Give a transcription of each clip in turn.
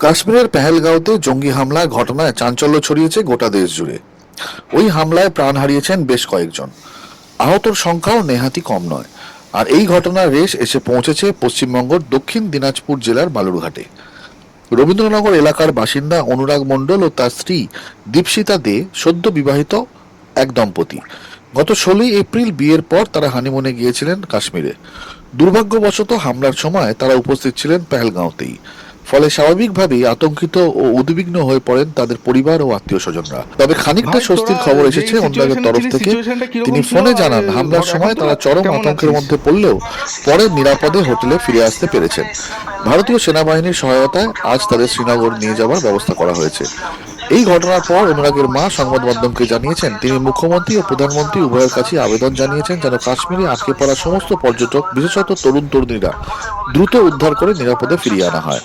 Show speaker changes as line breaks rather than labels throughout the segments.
কাশ্মীরের পেহেলগাঁওতে জঙ্গি হামলার ঘটনায় চাঞ্চল্য ছড়িয়েছে গোটা দেশ জুড়ে। ওই হামলায় প্রাণ হারিয়েছেন বেশ কয়েকজন। আহতর সংখ্যাও নেহাতি কম নয়। আর এই ঘটনার রেশ এসে পৌঁছেছে পশ্চিমবঙ্গের দক্ষিণ দিনাজপুর জেলার বালুরঘাটে। রবীন্দ্রনগর এলাকার বাসিন্দা অনুরাগ মণ্ডল ও তার স্ত্রী দীপশিতা দে সদ্য বিবাহিত এক দম্পতি। গত ষোলোই এপ্রিল বিয়ের পর তারা হানিমুনে গিয়েছিলেন কাশ্মীরে। দুর্ভাগ্যবশত হামলার সময় তারা উপস্থিত ছিলেন পেহেলগাঁওতেই। ফলে স্বাভাবিকভাবেই আতঙ্কিত ও উদ্বিগ্ন হয়ে পড়েন তাদের পরিবার ও আত্মীয় স্বজনরা তবে খানিকটা স্বস্তির খবর এসেছে অনুরাগের তরফ থেকে। তিনি ফোনে জানান হামলার সময়
তারা
চরম আতঙ্কের মধ্যে পড়লেও পরে নিরাপদে হোটেলে ফিরে আসতে পেরেছেন। ভারতীয় সেনাবাহিনীর সহায়তায় আজ তাদের শ্রীনগর নিয়ে যাওয়ার ব্যবস্থা করা হয়েছে। এই ঘটনার পর অনুরাগের মা সংবাদ মাধ্যমকে জানিয়েছেন, তিনি মুখ্যমন্ত্রী ও প্রধানমন্ত্রী উভয়ের কাছে আবেদন জানিয়েছেন যেন কাশ্মীরে আটকে পড়া সমস্ত পর্যটক, বিশেষত তরুণ তরুণীরা, দ্রুত উদ্ধার করে নিরাপদে ফিরিয়ে আনা হয়।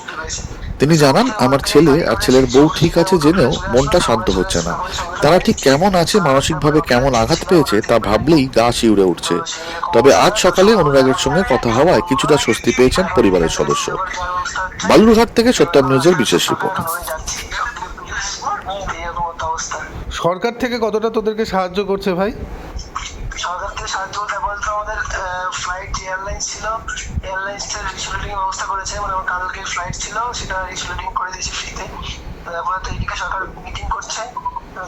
তিনি জানান, আমার ছেলে আর ছেলের বউ ঠিক আছে জেনেও মনটা শান্ত হচ্ছে না। তারা ঠিক কেমন আছে, মানসিকভাবে কেমন আঘাত পেয়েছে, তা ভাবলেই গা শিউরে উঠছে। তবে আজ সকালে অনুরাগের সঙ্গে কথা হওয়ায় কিছুটা স্বস্তি পেয়েছেন পরিবারের সদস্য। বালুরঘাট থেকে সত্যম নিউজের বিশেষ রিপোর্ট।
সরকার থেকে কতটা তোদেরকে সাহায্য করছে ভাই?
সরকার থেকে সাহায্য বলতে বলতে আমাদের ফ্লাইট যে এয়ারলাইন্স ছিল এয়ারলাইন্স থেকে রিসুলেটিং ব্যবস্থা করেছে। মানে আমার কালকে ফ্লাইট ছিল সেটা রিসুলেটিং করে দিয়েছে ফ্রিতে তারপরে তো এইদিকে সরকার মিটিং করছে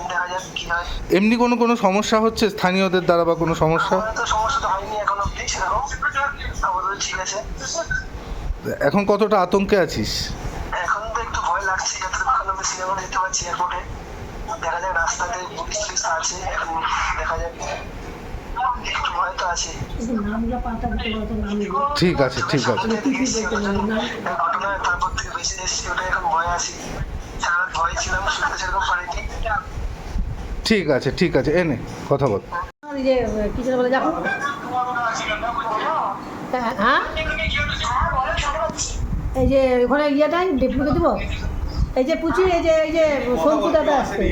দেখা যাক কি হয়।
এমনি কোনো কোনো সমস্যা হচ্ছে স্থানীয়দের দ্বারা বা কোনো সমস্যা?
তো সমস্যা তো হয়নি এখন অব্দি সেরকম। আমাদের ঠিক আছে।
এখন কতটা আতঙ্কে আছিস?
এখন তো একটু ভয় লাগছে আমরা সিনেমা যেতে পারছি এয়ারপোর্টে দেখা যাক রাস্তাতে পুলিশ টুলিশ আছে এখন দেখা যাক একটু ভয় তো আছে।
ঠিক আছে ঠিক আছে।
ঘটনা তারপর থেকে বেশি এসেছি ওটা এখন ভয় আছি। সারা ভয় ছিলাম শুনতে সেরকম পারিনি
ঠিক আছে ঠিক আছে এনে কথা বল।
এই যে কি যেন বলে দেখো হ্যাঁ এই যে ওখানে ইয়েটাই ডিপ্লুকে দেবো? এই যে পুচি এই যে এই যে শঙ্কু দাদা আসছে।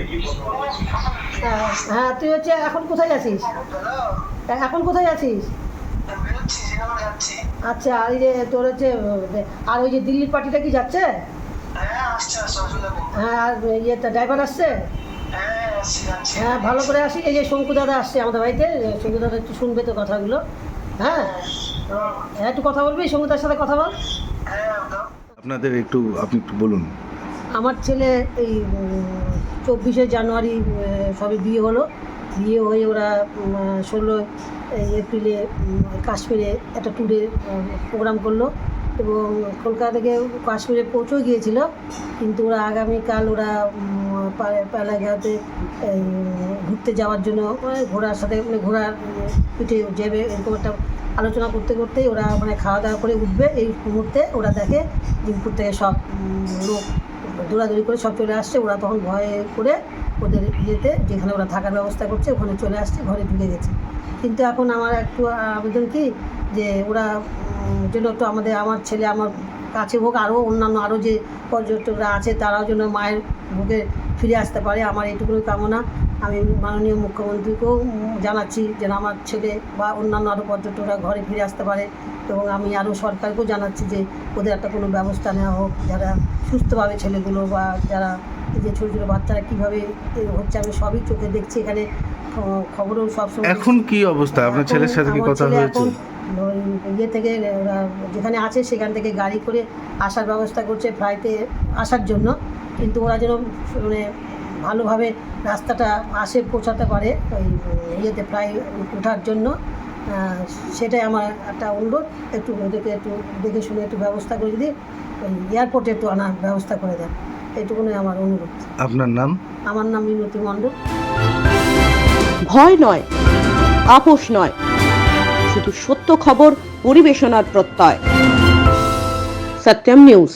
হ্যাঁ, হ্যাঁ তুই হচ্ছে এখন কোথায় আছিস? এখন কোথায় আছিস? আচ্ছা আর এই যে তোর হচ্ছে আর ওই যে দিল্লির পার্টিটা কি যাচ্ছে?
হ্যাঁ
হ্যাঁ আর ইয়েটা ড্রাইভার আসছে?
হ্যাঁ
হ্যাঁ ভালো করে আসি। এই যে শঙ্কু দাদা আসছে আমাদের বাড়িতে শঙ্কু দাদা একটু শুনবে তো কথাগুলো। হ্যাঁ? হ্যাঁ একটু কথা বলবি শঙ্কুদার সাথে কথা বল।
হ্যাঁ
আপনাদের একটু আপনি একটু বলুন।
আমার ছেলে এই চব্বিশে জানুয়ারি সবে বিয়ে হলো। বিয়ে হয়ে ওরা ষোলো এপ্রিলে কাশ্মীরে একটা ট্যুরে প্রোগ্রাম করল এবং কলকাতা থেকে কাশ্মীরে পৌঁছেও গিয়েছিল। কিন্তু ওরা আগামীকাল ওরা পালাঘাতে ঘুরতে যাওয়ার জন্য ঘোড়ার সাথে মানে ঘোড়ার পিঠে যাবে এরকম একটা আলোচনা করতে করতেই ওরা মানে খাওয়া দাওয়া করে উঠবে। এই মুহূর্তে ওরা দেখে দিনপুর থেকে সব লোক দৌড়াদৌড়ি করে সব চলে আসছে। ওরা তখন ভয়ে করে ওদের ইয়েতে যেখানে ওরা থাকার ব্যবস্থা করছে, ওখানে চলে আসছে, ঘরে ঢুকে গেছে। কিন্তু এখন আমার একটু আবেদন কি যে ওরা যেন একটু আমাদের, আমার ছেলে, আমার কাছে হোক, আরও অন্যান্য আরও যে পর্যটকরা আছে, তারাও যেন মায়ের বুকে ফিরে আসতে পারে। আমার এইটুকুই কামনা। আমি মাননীয় মুখ্যমন্ত্রীকেও জানাচ্ছি যেন আমার ছেলে বা অন্যান্য আরও পর্যটকরা ঘরে ফিরে আসতে পারে এবং আমি আরও সরকারকেও জানাচ্ছি যে ওদের একটা কোনো ব্যবস্থা নেওয়া হোক যারা সুস্থভাবে ছেলেগুলো বা যারা যে ছোটো ছোটো বাচ্চারা কীভাবে হচ্ছে আমি সবই চোখে দেখছি এখানে খবরও সবসময়
এখন কি অবস্থা? আপনার ছেলের সাথে কি কথা হয়েছে?
ইয়ে থেকে যেখানে আছে সেখান থেকে গাড়ি করে আসার ব্যবস্থা করছে ফ্লাইটে আসার জন্য কিন্তু ওরা যেন মানে ভালোভাবে রাস্তাটা আসে পৌঁছাতে পারে ওই ইয়েতে প্রায় ওঠার জন্য। সেটাই আমার একটা অনুরোধ। একটু ওদেরকে একটু দেখে শুনে একটু ব্যবস্থা করে যদি ওই এয়ারপোর্টে একটু আনার ব্যবস্থা করে দেন। এইটুকুনই আমার অনুরোধ।
আপনার নাম?
আমার নাম মিনতি মণ্ডল।
ভয় নয় আপোষ নয় শুধু সত্য খবর পরিবেশনার প্রত্যয়। সত্যম নিউজ।